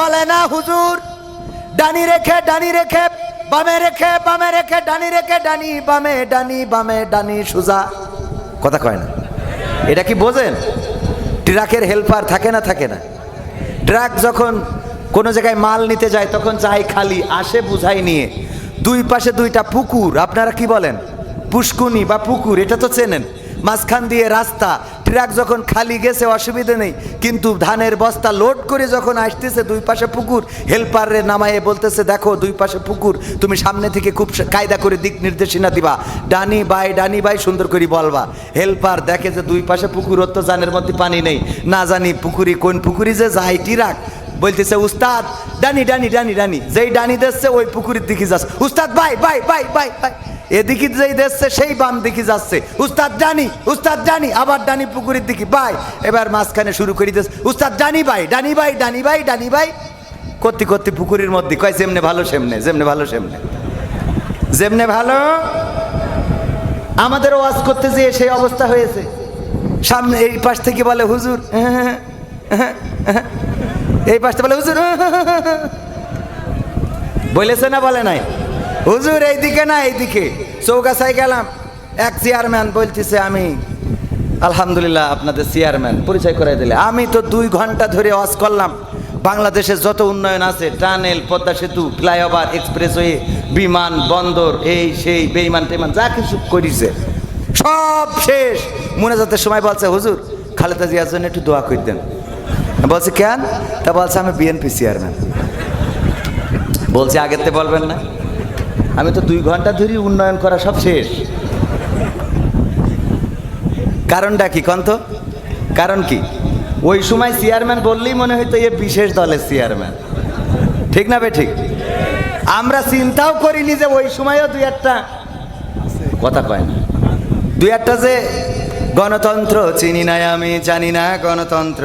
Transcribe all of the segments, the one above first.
বলে না হুজুর। ডানি রেখে ডানি রেখে, বামে রেখে বামে রেখে, ডানি রেখে, ডানি, বামে ডানি বামে, ডানি, সুজা। কথা কয় না। এটা কি বোঝেন? ট্রাকের হেল্পার থাকে না থাকে না। ট্রাক যখন কোনো জায়গায় মাল নিতে যায়, তখন চাই খালি, আসে বুঝাই নিয়ে। দুই পাশে দুইটা পুকুর, আপনারা কি বলেন? পুষ্কুনি বা পুকুর, এটা তো চেনেন। মাঝখান দিয়ে রাস্তা ট্রাক যখন খালি গেছে, অসুবিধে নেই। কিন্তু ধানের বস্তা লোড করে যখন আসতেছে দুই পাশে পুকুর হেল্পারে নামায়ে বলতেছে, দেখো, দুই পাশে পুকুর, তুমি সামনে থেকে খুব কায়দা করে দিক নির্দেশনা দিবা। ডানি বাই ডানি বাই সুন্দর করে বলবা। হেল্পার দেখে যে দুই পাশে পুকুর, ওর তো জানের মধ্যে পানি নেই। না জানি পুকুরি কোন পুকুরি যে যাই টিরাক বলতেছে, উস্তাদ, ডানি ডানি ডানি ডানি, যেই ডানি দিচ্ছে, ওই পুকুরের দিকে যাচ্ছে উস্তাদ bye bye bye bye bye এদিকে যেই দেখছে, সেই বাম দিকে যাচ্ছে। উস্তাদ ডানি উস্তাদ ডানি, আবার ডানি পুকুরের দিকে। বাই, এবার মাঝখানে শুরু করে দিচ্ছে উস্তাদ ডানি বাই ডানি বাই ডানি বাই ডানি বাই। করতে করতে পুকুরের মধ্যে। কয়, যেমনে ভালো, সেমনে, যেমনে ভালো, সেমনে। যেমনে ভালো? আমাদের ওয়াজ করতে যেয়ে সেই অবস্থা হয়েছে। সামনে এই পাশ থেকে বলে, হুজুর, এই পাশটা বলে, হুজুর, বলেছে না, বলে নাই? হুজুর, এইদিকে না, এইদিকে। চৌগাছায় গেলাম। এক চেয়ারম্যান বলতেছে, আমি আলহামদুলিল্লাহ, আপনাদের চেয়ারম্যান পরিচয় করাই দিলে। আমি তো দুই ঘণ্টা ধরে ওয়াজ করলাম। বাংলাদেশের যত উন্নয়ন আছে, টানেল, পদ্মা সেতু, ফ্লাইওভার এক্সপ্রেসওয়ে বিমান, বন্দর, এই, সেই, বেইমান টেমান যা কিছু করিছে, সব শেষ। মোনাজাতের সময় বলছে, হুজুর, খালেদা জিয়ার জন্য একটু দোয়া করে দেন। বলছে, কেন? তা বলছে, আমি বিএনপি চেয়ারম্যান বলছে আগেতে বলবেন না। আমি তো দুই ঘণ্টা ধরে উন্নয়ন করা সব শেষ। কারণটা কি, কন্ত? কারণ কি? ওই সময় চেয়ারম্যান বললেই মনে হইতো এ বিশেষ দলের চেয়ারম্যান। ঠিক না বে ঠিক? আমরা চিন্তাও করিনি যে ওই সময়ও দুই একটা কথা কয় না। দুই একটা যে গণতন্ত্র, চিনি নাই আমি, জানি না গণতন্ত্র।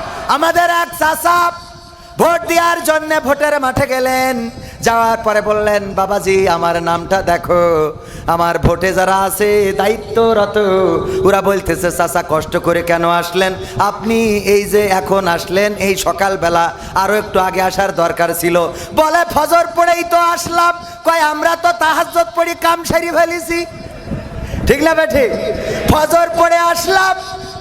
আমাদের এক চাষা ভোট দেওয়ার জন্য ভোটের মাঠে গেলেন। যাওয়ার পরে বললেন, বাবাজি, আমার নামটা দেখো। আমার ভোটে যারা আছে, দায়িত্বরত, ওরা বলতেছে চাষা কষ্ট করে কেন আসলেন? আপনি এই যে এখন আসলেন, এই সকালবেলা আরও একটু আগে আসার দরকার ছিল। বলে, ফজর পড়েই তো আসলাম। কয়, আমরা তো তাহাজ্জত পড়ি কাম সারি ফেলেছি। ঠিক না বেঠি? ফজর পড়ে আসলাম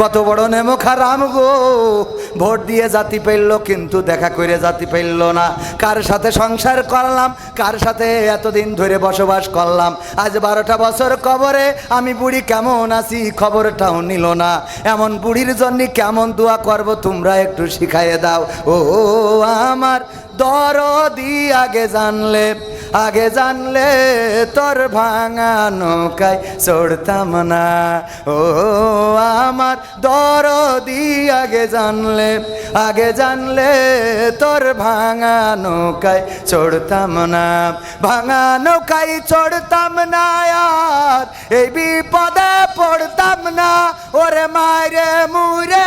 কত বড় নেমো খারাম গো। ভোট দিয়ে জাতি পেলল, কিন্তু দেখা করে জাতি পেলল না। কার সাথে সংসার করলাম, কার সাথে এতদিন ধরে বসবাস করলাম? আজ বারোটা বছর কবরে, আমি বুড়ি কেমন আছি খবরটাও নিল না। এমন বুড়ির জন্য কেমন দোয়া করব, তোমরা একটু শিখাইয়ে দাও। ও আমার দরদি আগে জানলে আগে জানলে তোর ভাঙা নৌকায় চড়তাম না। ও আমার দরদি আগে জানলে আগে জানলে তোর ভাঙা নৌকায় চড়তাম না। ভাঙা নৌকায় চড়তাম না আর এই বিপদে পড়তাম না। ওরে মায়েরে মুরে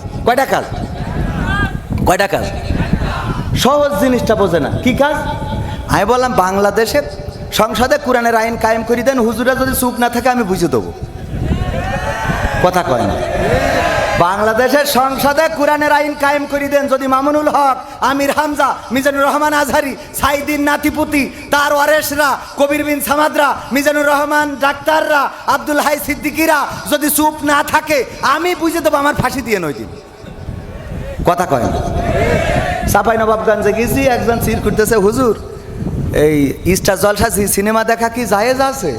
কয়টা কাজ? কয়টা কাজ? সহজ জিনিসটা বোঝে না। কি কাজ? আমি বললাম, বাংলাদেশের সংসদে কোরআনের আইন কায়েম করে দেন, হুজুরা যদি চুপ না থাকে, আমি বুঝে দেবো। কথা কয় না। বাংলাদেশের সংসদে কোরআনের আইন কায়েম করে দেন, যদি মামুনুল হক, আমির হামজা, মিজানুর রহমান আজহারি, সাইদিন নাতিপুতি, তার ওয়ারেসরা, কবির বিন সামাদরা, মিজানুর রহমান ডাক্তাররা, আব্দুল হাই সিদ্দিকিরা যদি চুপ না থাকে, আমি বুঝে দেবো, আমার ফাঁসি দিয়ে নয় দিন কথা কয়। না সাপাই নবাবগঞ্জে গেছি, একজন সির করতেছে হুজুর, এই ইস্টার জলসা সিনেমা দেখা কি জায়েজ আছে?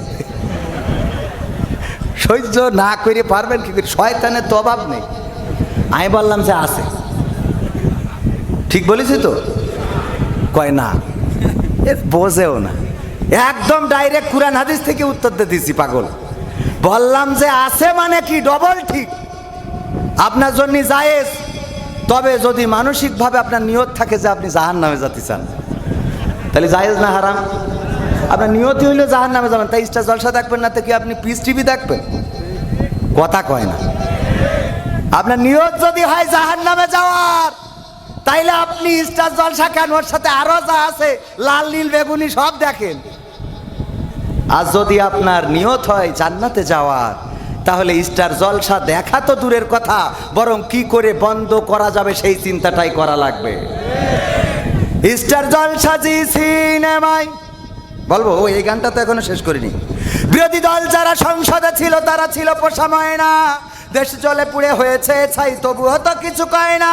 সহ্য না করে পারবেন কি শয়তানের তো অভাব নেই। আমি বললাম যে আছে। ঠিক বলেছি তো? কয় না বোঝেও না। একদম ডাইরেক্ট কুরআন হাদিস থেকে উত্তর দিয়ে দিছি, পাগল। বললাম যে আছে মানে কি ডবল ঠিক। আপনার জন্য জায়েজ। তবে যদি মানসিকভাবে আপনার নিয়ত থাকে যে আপনি জাহান নামে যেতে চান, তাহলে জায়েজ না হারাম? আপনার নিয়তি হইলে জাহান নামে যাবেন, তাই ইস্টা জলসা দেখবেন না, তো কি আপনি পিস টিভি দেখবেন? কথা কয় না। আপনার নিয়ত যদি হয় জাহান নামে যাওয়ার, তাইলে আপনি স্টার জলসা কেন? ওর সাথে আরও যা আছে, লাল, নীল, বেগুনি সব দেখেন। আর যদি আপনার নিয়ত হয় জান্নাতে যাওয়ার তাহলে স্টার জলসা দেখা তো দূরের কথা, বরং কি করে বন্ধ করা যাবে সেই চিন্তাটাই করা লাগবে। স্টার জলসা জি সিনেমায়, বলব এই গানটা তো এখনও শেষ করিনি। বিরোধী দল যারা সংসদে ছিল, তারা ছিল পোষা না দেশ জলে পুড়ে হয়েছে ছাই, তবুও তো কিছু কয় না।